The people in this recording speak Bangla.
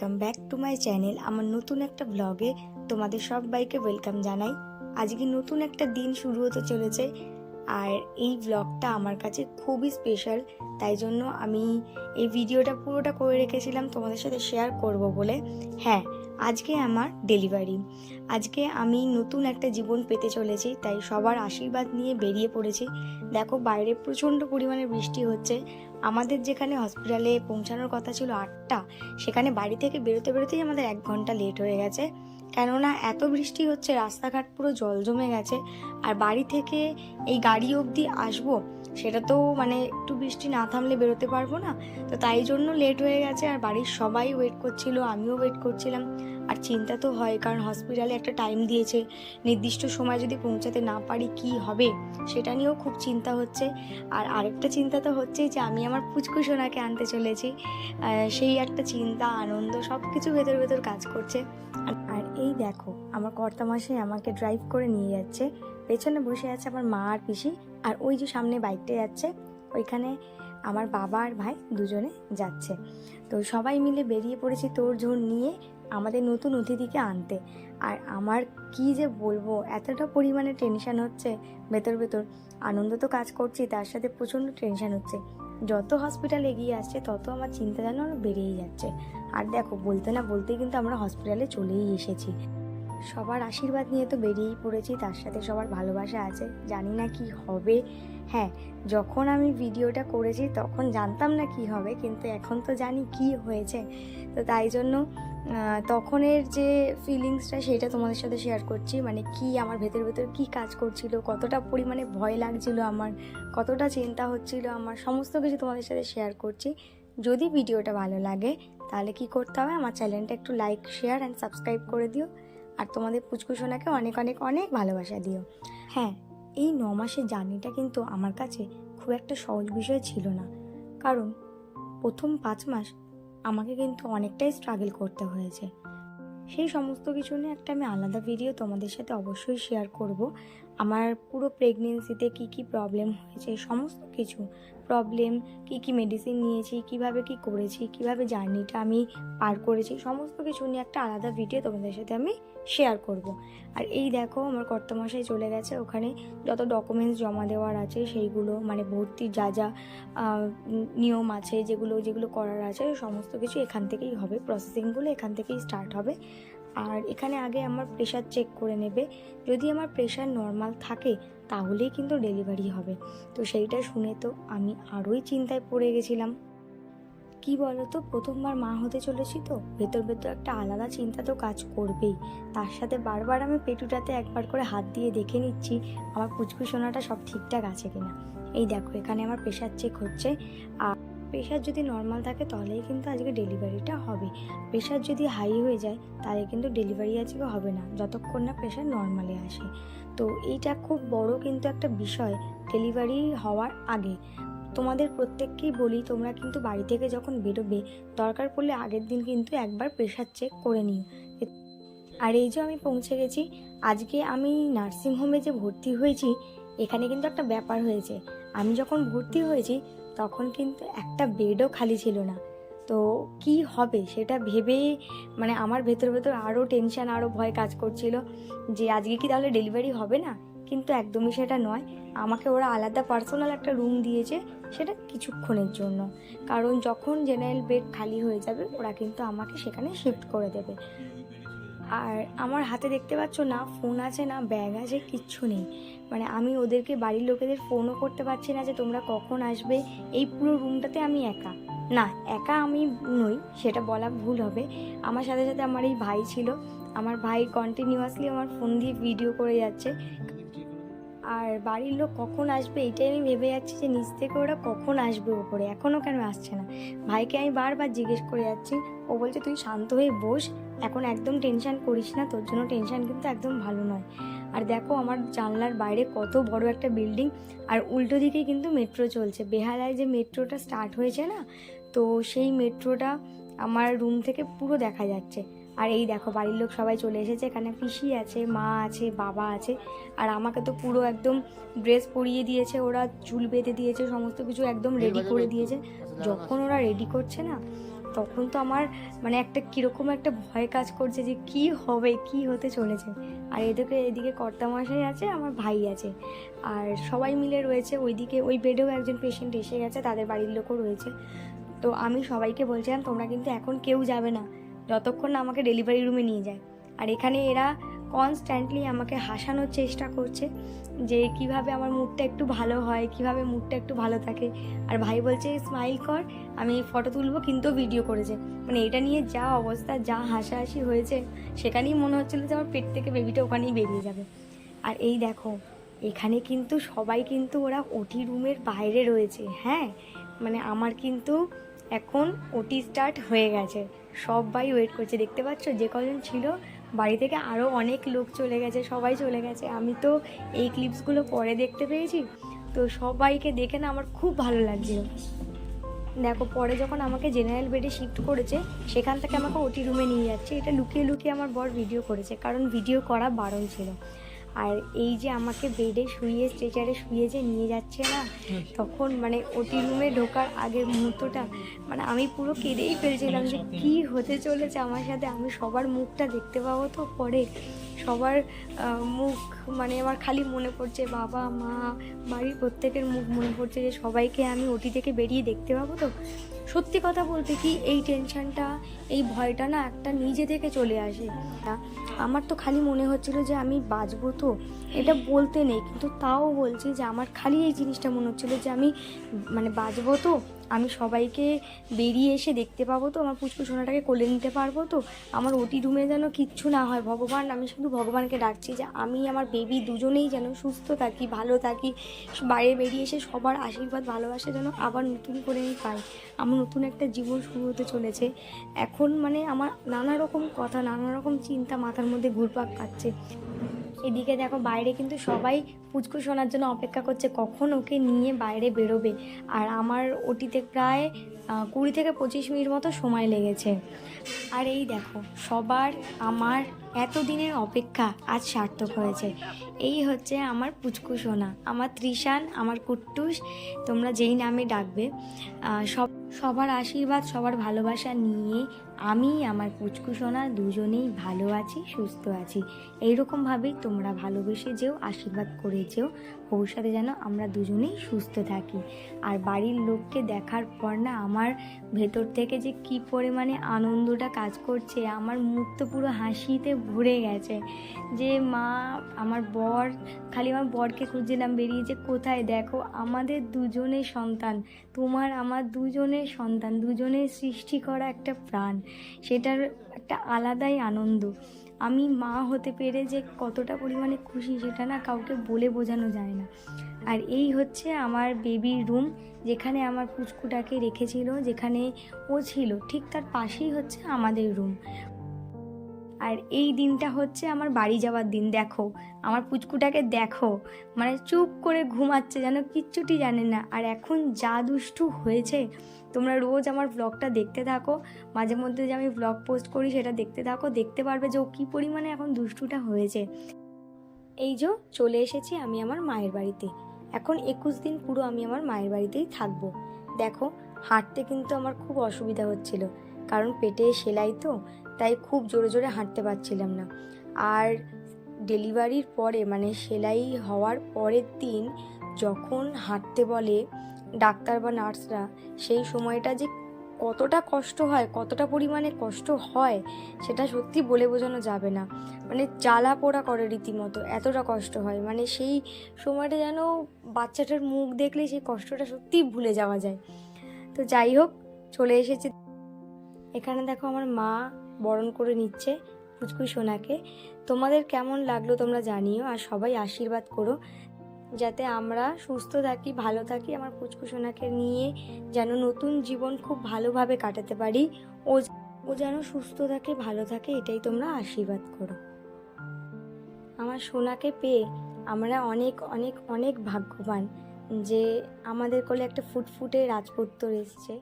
Welcome back to my channel আমার নতুন একটা ব্লগে তোমাদের সবাইকে ওয়েলকাম জানাই। আজকে নতুন একটা দিন শুরু হতে চলেছে আর এই ব্লগটা আমার কাছে খুবই স্পেশাল তাই জন্য আমি এই ভিডিওটা পুরোটা করে রেখেছিলাম, তোমাদের সাথে শেয়ার করব বলে। হ্যাঁ আজকে আমার ডেলিভারি আজকে আমি নতুন একটা জীবন পেতে চলেছি, তাই সবার আশীর্বাদ নিয়ে বেরিয়ে পড়েছি। দেখো বাইরে প্রচণ্ড পরিমাণে বৃষ্টি হচ্ছে আমাদের যেখানে হসপিটালে পৌঁছানোর কথা ছিল আটটা, সেখানে বাড়ি থেকে বেরোতে বেরোতেই আমাদের এক ঘণ্টা লেট হয়ে গেছে। কেননা এত বৃষ্টি হচ্ছে, রাস্তাঘাট পুরো জল জমে গেছে। আর বাড়ি থেকে এই গাড়ি অবধি আসব, সেটা তো মানে একটু বৃষ্টি না থামলে বেরোতে পারব না। তো তাই জন্য লেট হয়ে গেছে, আর বাড়ির সবাই ওয়েট করছিল, আমিও ওয়েট করছিলাম। আর চিন্তা তো হয়, কারণ হসপিটালে একটা টাইম দিয়েছে। নির্দিষ্ট সময় যদি পৌঁছাতে না পারি কি হবে, সেটা নিয়েও খুব চিন্তা হচ্ছে। আর আরেকটা চিন্তা তো হচ্ছেই যে আমি আমার পুচকু সোনাকে আনতে চলেছি। সেই একটা চিন্তা, আনন্দ সব কিছু ভেতর ভেতর কাজ করছে। আর- এই দেখো, আমার কর্তা মাসে আমাকে ড্রাইভ করে নিয়ে যাচ্ছে। পেছনে বসে আছে আমার মা আর পিসি, আর ওই যে সামনে বাইকটা যাচ্ছে, ওইখানে আমার বাবা আর ভাই দুজনে যাচ্ছে। তো সবাই মিলে বেরিয়ে পড়েছি তোর ঝোর নিয়ে আমাদের নতুন অতিথিকে আনতে। আর আমার কি যে বলব, এতটা পরিমাণে টেনশান হচ্ছে ভেতর ভেতর। আনন্দ তো কাজ করছি, তার সাথে প্রচণ্ড টেনশান হচ্ছে। যত হসপিটাল এগিয়ে আসছে, তত আমার চিন্তা যেন বেড়েই যাচ্ছে। আর দেখো, বলতে না বলতেই কিন্তু আমরা হসপিটালে চলেই এসেছি। সবার আশীর্বাদ নিয়ে তো বেরিয়েই পড়েছি, তার সাথে সবার ভালোবাসা আছে। জানি না কি হবে। হ্যাঁ যখন আমি ভিডিওটা করেছি তখন জানতাম না কি হবে, কিন্তু এখন তো জানি কি হয়েছে। তো তাই জন্য তখনের যে ফিলিংসটা সেটা তোমাদের সাথে শেয়ার করছি। মানে কি আমার ভেতর ভেতর কি কাজ করছিল, কতটা পরিমাণে ভয় লাগছিল আমার, কতটা চিন্তা হচ্ছিল আমার, সমস্ত কিছু তোমাদের সাথে শেয়ার করছি। যদি ভিডিওটা ভালো লাগে, তাহলে কি করতে হবে? আমার চ্যানেলটা একটু লাইক শেয়ার অ্যান্ড সাবস্ক্রাইব করে দিও। আর তোমাদের পুচকু সোনাকে অনেক অনেক অনেক ভালোবাসা দিও। হ্যাঁ এই ন মাসের জার্নিটা কিন্তু আমার কাছে খুব একটা সহজ বিষয় ছিল না। কারণ প্রথম পাঁচ মাস আমাকে কিন্তু অনেকটাই স্ট্রাগল করতে হয়েছে। সেই সমস্ত কিছু নিয়ে একটা আমি আলাদা ভিডিও তোমাদের সাথে অবশ্যই শেয়ার করব। আমার পুরো প্রেগনেন্সিতে কি কি প্রবলেম হয়েছে, সমস্ত কিছু। প্রবলেম কি কি মেডিসিন নিয়েছি, কীভাবে কি করেছি, কীভাবে জার্নিটা আমি পার করেছি, সমস্ত কিছু নিয়ে একটা আলাদা ভিডিও তোমাদের সাথে আমি শেয়ার করব। আর এই দেখো, আমার কর্তমশাই চলে গেছে, ওখানে যত ডকুমেন্টস জমা দেওয়ার আছে, সেইগুলো মানে ভর্তির যা যা নিয়ম আছে, যেগুলো যেগুলো করার আছে, সমস্ত কিছু এখান থেকেই হবে প্রসেসিংগুলো এখান থেকেই স্টার্ট হবে। আর এখানে আগে আমার প্রেশার চেক করে নেবে। যদি আমার প্রেশার নর্মাল থাকে, তাহলেই কিন্তু ডেলিভারি হবে। তো সেইটা শুনে তো আমি আরোই চিন্তায় পড়ে গেছিলাম। কি বলতো, প্রথমবার মা হতে চলেছি তো, ভেতর ভেতর একটা আলাদা চিন্তা তো কাজ করবেই। তার সাথে বারবার আমি পেটুটাতে একবার করে হাত দিয়ে দেখে নিচ্ছি, আমার পুচকু সোনাটা সব ঠিকঠাক আছে কিনা। এই দেখো, এখানে আমার প্রেশার চেক হচ্ছে। আর প্রেশার যদি নর্মাল থাকে তাহলেই কিন্তু আজকে ডেলিভারিটা হবে। প্রেশার যদি হাই হয়ে যায়, তাহলে কিন্তু ডেলিভারি আজকে হবে না, যতক্ষণ না প্রেশার নর্মালে আসে। তো এইটা খুব বড় কিন্তু একটা বিষয় ডেলিভারি হওয়ার আগে। তোমাদের প্রত্যেককেই বলি, তোমরা কিন্তু বাড়ি থেকে যখন বেরোবে, দরকার পড়লে আগের দিন কিন্তু একবার প্রেশার চেক করে নিও। আর এই যে আমি পৌঁছে গেছি, আজকে আমি নার্সিংহোমে যে ভর্তি হয়েছি, এখানে কিন্তু একটা ব্যাপার হয়েছে। আমি যখন ভর্তি হয়েছি তখন কিন্তু একটা বেডও খালি ছিল না। তো কি হবে সেটা ভেবে মানে আমার ভেতর ভেতর আরও টেনশন আরও ভয় কাজ করছিল যে আজকে কি তাহলে ডেলিভারি হবে না? কিন্তু একদমই সেটা নয়। আমাকে ওরা আলাদা পার্সোনাল একটা রুম দিয়েছে সেটা কিছুক্ষণের জন্য। কারণ যখন জেনারেল বেড খালি হয়ে যাবে, ওরা কিন্তু আমাকে সেখানে শিফট করে দেবে। আর আমার হাতে দেখতে পাচ্ছ না ফোন আছে না ব্যাগ আছে, কিচ্ছু নেই। মানে আমি ওদেরকে, বাড়ির লোকেদের ফোনও করতে পারছি না যে তোমরা কখন আসবে। এই পুরো রুমটাতে আমি একা। না, একা আমি নই, সেটা বলা ভুল হবে। আমার সাথে সাথে আমার এই ভাই ছিল। আমার ভাই কন্টিনিউয়াসলি আমার ফোন দিয়ে ভিডিও করে যাচ্ছে। আর বাড়ির লোক কখন আসবে, এটাই আমি ভেবে যাচ্ছি যে নিচ থেকে ওরা কখন আসবে ওপরে এখনও কেন আসছে না? ভাইকে আমি বারবার জিজ্ঞেস করে যাচ্ছি ও বলছে তুই শান্ত হয়ে বস এখন একদম টেনশন করিস না তোর জন্য টেনশান কিন্তু একদম ভালো নয়। আর দেখো আমার জানলার বাইরে কত বড় একটা বিল্ডিং আর উল্টো দিকে কিন্তু মেট্রো চলছে। বেহালায় যে মেট্রোটা স্টার্ট হয়েছে না তো সেই মেট্রোটা আমার রুম থেকে পুরো দেখা যাচ্ছে। আর এই দেখো বাড়ির লোক সবাই চলে এসেছে এখানে পিসি আছে মা আছে বাবা আছে আর আমাকে তো পুরো একদম ড্রেস পরিয়ে দিয়েছে ওরা চুল বেঁধে দিয়েছে সমস্ত কিছু একদম রেডি করে দিয়েছে। যখন ওরা রেডি করছে না তখন তো আমার মানে একটা কীরকম একটা ভয় কাজ করছে যে কি হবে, কি হতে চলেছে। আর এদিকে এদিকে কর্তামশাই আছে, আমার ভাই আছে। আর সবাই মিলে রয়েছে ওইদিকে, ওই বেডেও একজন পেশেন্ট এসে গেছে, তাদের বাড়ির লোকও রয়েছে। তো আমি সবাইকে বলছিলাম, তোমরা কিন্তু এখন কেউ যাবে না। যতক্ষণ না আমাকে ডেলিভারি রুমে নিয়ে যায়। আর এখানে এরা কনস্ট্যান্টলি আমাকে হাসানোর চেষ্টা করছে যে কীভাবে আমার মুডটা একটু ভালো হয়, কীভাবে মুডটা একটু ভালো থাকে। আর ভাই বলছে স্মাইল কর, আমি ফটো তুলবো কিন্তু ভিডিও করেছে। মানে এটা নিয়ে যা অবস্থা, যা হাসাহাসি হয়েছে, সেখানেই মনে হচ্ছিল যে আমার পেট থেকে বেবিটা ওখানেই বেরিয়ে যাবে। আর এই দেখো, এখানে কিন্তু সবাই কিন্তু ওরা ওটি রুমের বাইরে রয়েছে হ্যাঁ? মানে আমার কিন্তু এখন ওটি স্টার্ট হয়ে গেছে। সবাই ওয়েট করছে। দেখতে পাচ্ছ, যে কজন ছিল বাড়ি থেকে আরও অনেক লোক চলে গেছে, সবাই চলে গেছে। আমি তো এই ক্লিপসগুলো পরে দেখতে পেয়েছি। তো সবাইকে দেখে না আমার খুব ভালো লাগছিল। দেখো, পরে যখন আমাকে জেনারেল বেডে শিফট করেছে, সেখান থেকে আমাকে ওটি রুমে নিয়ে যাচ্ছে। এটা লুকিয়ে লুকিয়ে আমার বর ভিডিও করেছে, কারণ ভিডিও করা বারণ ছিল। আর এই যে আমাকে বেডে শুয়ে স্ট্রেচারে শুয়ে যে নিয়ে যাচ্ছে না তখন মানে ওটি রুমে ঢোকার আগের মুহূর্তটা মানে আমি পুরো কেঁদেই ফেলছিলাম যে কি হতে চলেছে আমার সাথে? আমি সবার মুখটা দেখতে পাবো তো পরে। সবার মুখ মানে আমার খালি মনে পড়ছে বাবা মা বাড়ির প্রত্যেকের মুখ মনে পড়ছে যে সবাইকে আমি ওটি থেকে বেরিয়ে দেখতে পাবো তো। সত্যি কথা বলতে কি এই টেনশনটা এই ভয়টা না একটা নিজে থেকে চলে আসে। তা আমার তো খালি মনে হচ্ছিল যে আমি বাঁচবো তো। এটা বলতে নেই, কিন্তু তাও বলছি যে আমার খালি এই জিনিসটা মনে হচ্ছিল যে আমি মানে বাঁচবো তো। আমি সবাইকে বেরিয়ে এসে দেখতে পাবো তো, আমার পুষ্প সোনাটাকে কোলে নিতে পারব তো। আমার ওটি রুমে যেন কিচ্ছু না হয়। ভগবান, আমি শুধু ভগবানকে ডাকছি যে আমি আমার বেবি দুজনেই যেন সুস্থ থাকি, ভালো থাকি, বাইরে বেরিয়ে এসে সবার আশীর্বাদ, ভালোবাসা যেন আবার নতুন করে আমি পাই। আমার নতুন একটা জীবন শুরু হতে চলেছে। এখন মানে আমার নানা রকম কথা, নানা রকম চিন্তা মাথার মধ্যে ঘুরপাক খাচ্ছে। এদিকে দেখো বাইরে কিন্তু সবাই পুচকু শোনার জন্য অপেক্ষা করছে, কখন ওকে নিয়ে বাইরে বেরোবে। আর আমার ওটিতে প্রায় কুড়ি থেকে পঁচিশ মিনিট মতো সময় লেগেছে। আর এই দেখো, সবার আমার এতদিনের অপেক্ষা আজ সার্থক হয়েছে। এই হচ্ছে আমার পুচকু সোনা, আমার ত্রিশান, আমার কুট্টুস, তোমরা যেই নামে ডাকবে সব, সবার আশীর্বাদ, সবার ভালোবাসা নিয়ে আমি, আমার পুচকু সোনা দুজনেই ভালো আছি, সুস্থ আছি। এইরকমভাবেই তোমরা ভালোবেসে যেও, আশীর্বাদ করে যেও, ভবিষ্যতে যেন আমরা দুজনেই সুস্থ থাকি। আর বাড়ির লোককে দেখার পর না, আমার ভেতর থেকে যে কি পরিমাণে আনন্দটা কাজ করছে, আমার মুখ তো পুরো হাসিতে ভরে গেছে যে, মা, আমার বর, খালি আমার বরকে খুঁজছিলাম, বেরিয়ে যে কোথায়? দেখো, আমাদের দুজনের সন্তান। তোমার আমার দুজনের সন্তান, দুজনের সৃষ্টি করা একটা প্রাণ। সেটার একটা আলাদাই আনন্দ। আমি মা হতে পেরে যে কতটা পরিমাণে খুশি সেটা না কাউকে বলে বোঝানো যায় না। আর এই হচ্ছে আমার বেবির রুম যেখানে আমার পুচকুটাকে রেখেছিল, যেখানে ও ছিল, ঠিক তার পাশেই হচ্ছে আমাদের রুম আর এই দিনটা হচ্ছে আমার বাড়ি যাওয়ার দিন, দেখো। আমার পুচকুটাকে দেখো। মানে চুপ করে ঘুমাচ্ছে, যেন কিচ্ছুটি জানে না। আর এখন যা দুষ্টু হয়েছে, তোমরা রোজ আমার ব্লগটা দেখতে থাকো। মাঝে মধ্যে যে আমি ব্লগ পোস্ট করি, সেটা দেখতে থাকো। দেখতে পারবে যে ও কী পরিমাণে এখন দুষ্টুটা হয়েছে। এই যে চলে এসেছি আমি আমার মায়ের বাড়িতে। এখন একুশ দিন পুরো আমি আমার মায়ের বাড়িতেই থাকব। দেখো, হাঁটতে কিন্তু আমার খুব অসুবিধা হচ্ছিল। কারণ পেটে সেলাই তো তাই খুব জোরে জোরে হাঁটতে পারছিলাম না। আর ডেলিভারির পরে মানে সেলাই হওয়ার পরের দিন যখন হাঁটতে বলে ডাক্তার বা নার্সরা, সেই সময়টা যে কতটা কষ্ট হয়, কতটা পরিমাণে কষ্ট হয়, সেটা সত্যি বলে বোঝানো যাবে না। মানে জ্বালা পোড়া করে রীতিমতো, এতটা কষ্ট হয়। মানে সেই সময়টা যেন বাচ্চাটার মুখ দেখলে সেই কষ্টটা সত্যিই ভুলে যাওয়া যায়। তো যাই হোক, চলে এসেছে। এখানে দেখো আমার মা বরণ করে নিচ্ছে পুচকুই সোনাকে। তোমাদের কেমন লাগল তোমরা জানিও আর সবাই আশীর্বাদ করো যাতে আমরা সুস্থ থাকি, ভালো থাকি, আমার পুচকু সোনাকে নিয়ে যেন নতুন জীবন খুব ভালোভাবে কাটাতে পারি। ও ও যেন সুস্থ থাকে, ভালো থাকে, এটাই তোমরা আশীর্বাদ করো। আমার সোনাকে পেয়ে আমরা অনেক অনেক অনেক ভাগ্যবান যে আমাদের কোলে একটা ফুটফুটে রাজপুত্র এসছে।